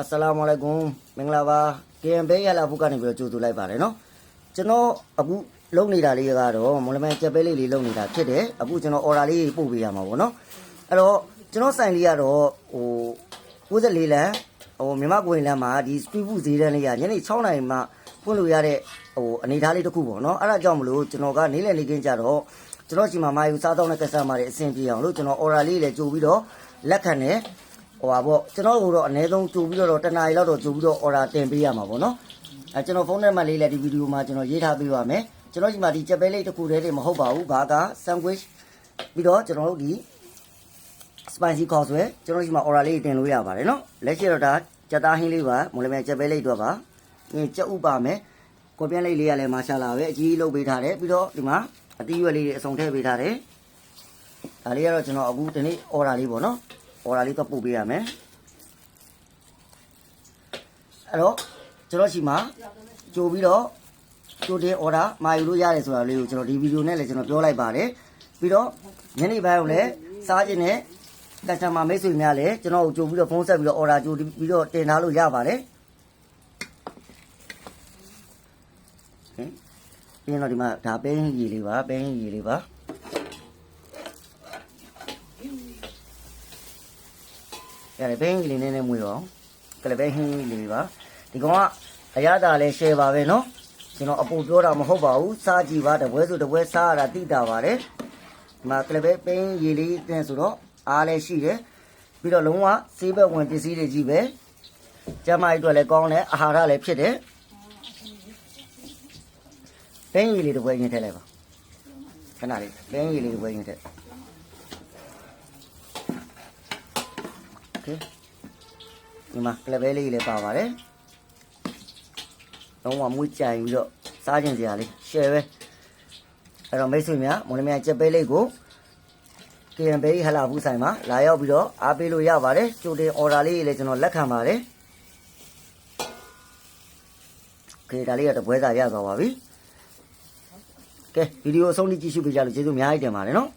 အစ္စလာမ်အလိုင်ကွမ်မင်္ဂလာပါ KM ဘေးရလာဖုကနေပြီးတော့ကြိုဆိုလိုက်ပါတယ်နော်ကျွန်တော်အခုလုံနေတာလေးကတော့မွန်လမန်ကြက်ပဲလေးလေးလုံနေတာဖြစ်တယ်အခုကျွန်တော် order လေးပို့ပေးရမှာပေါ့နော်အဲ့တော့ကျွန်တော်ဆိုင်လေးကတော့ဟို94လမ်းဟိုမြမကွင်လမ်းမှာဒီ street food ဈေးတန်းလေးကညနေ6နာရီမှဖွင့်လို့ရတဲ့ဟိုအနေထားလေးတစ်ခုပေါ့နော်အဲ့ဒါကြောင့်မလို့ကျွန်တော်ကနေ့လည်နေခင်းကြတော့ကျွန်တော်ချိန်မှာမာယူစားတော့တဲ့ကစားမာတွေအဆင်ပြေအောင်လို့ကျွန်တော် order လေးလည်းကြိုပြီးတော့လက်ခံတယ် ဟိုပါပေါ့ကျွန်တော်တို့တော့အနည်းဆုံးကြိုပြီးတော့တနားရီလောက်တော့ကြိုပြီးတော့ order တင်ပေးရမှာပေါ့နော်အဲကျွန်တော်ဖုန်းနံပါတ်လေးလည်းဒီဗီဒီယိုမှာကျွန်တော်ရေးထားပေးပါမယ်ကျွန်တော်ဒီမှာဒီကြက်ပဲလေးတစ်ခုတည်းတည်းမဟုတ်ပါဘူးဒါက sandwich ပြီးတော့ကျွန်တော်တို့ဒီ spicy ခေါ်ဆွဲကျွန်တော်ဒီမှာ order လေးတင်လို့ရပါတယ်နော်လက်ရှိတော့ဒါကြက်သားဟင်းလေးပါမလမြန်ကြက်ပဲလေးတော့ပါငင်းကြက်ဥပါမယ်ကိုပြန်းလေးလေးကလည်းမာရှာလာပဲအကြီးလုပ်ပေးထားတယ်ပြီးတော့ဒီမှာအသီးရွက်လေးတွေအစုံထည့်ပေးထားတယ်ဒါလေးကတော့ကျွန်တော်အခုဒီနေ့ order လေးပေါ့နော် order လေးတော့ပို့ပေးရမယ်အဲ့တော့ကျွန်တော်ရှိမှာကြိုပြီးတော့ကြိုတင် order မာယူလို့ရတယ်ဆိုတာလေးကိုကျွန်တော်ဒီဗီဒီယိုနဲ့လည်းကျွန်တော်ပြောလိုက်ပါတယ်ပြီးတော့ညနေပိုင်းကိုလည်းစားခြင်းနဲ့ customer မိတ်ဆွေများလည်းကျွန်တော်ကိုကြိုပြီးတော့ဖုန်းဆက်ပြီးတော့ order ကြိုပြီးတော့တင်ထားလို့ရပါတယ်ဟင်ပြီးတော့ဒီမှာဒါပဲရည်လေးပါပဲရည်လေးပါ ရတယ်ဘင်းလေးနည်းနည်းမွေးတော့ကလပဲဟင်းလေးပါဒီကောင်ကအရသာလဲ share ပါပဲနော်ကျွန်တော်အပူပြောတာမဟုတ်ပါဘူးစားကြည့်ပါတပွဲဆိုတပွဲစားရတာသိတာပါတယ်ဒီမှာကလပဲပင်းရေလေးတင်းဆိုတော့အားလဲရှိတယ်ပြီးတော့လုံးဝစေးဘက်ဝင်ပစ္စည်းတွေကြီးပဲကျမကြီးတို့လည်းကောင်းတယ်အာဟာရလည်းဖြစ်တယ်ပင်းရေလေးတပွဲရင်ထည့်လိုက်ပါခဏလေးပင်းရေလေးတပွဲရင်ထည့် okay ဒီမှာကလပဲလေးလည်းပါပါတယ်လုံးဝမွေးကြိုင်ပြီးတော့စားခြင်းစရာလေး share ပဲအဲ့တော့မိတ်ဆွေများမွန်လမြိုင်ကြက်ပဲလေးကို KM ဘေးဟလာဘူးဆိုင်မှာလာရောက်ပြီးတော့အားပေးလို့ရပါတယ်ကြိုတင် order လေးတွေလည်းကျွန်တော်လက်ခံပါတယ်ကဲဒါလေးကတပွဲစာရသွားပါပြီကဲဗီဒီယိုအဆုံးထိကြည့်ရှုပေးကြလို့ကျေးဇူးအများကြီးတင်ပါတယ်နော်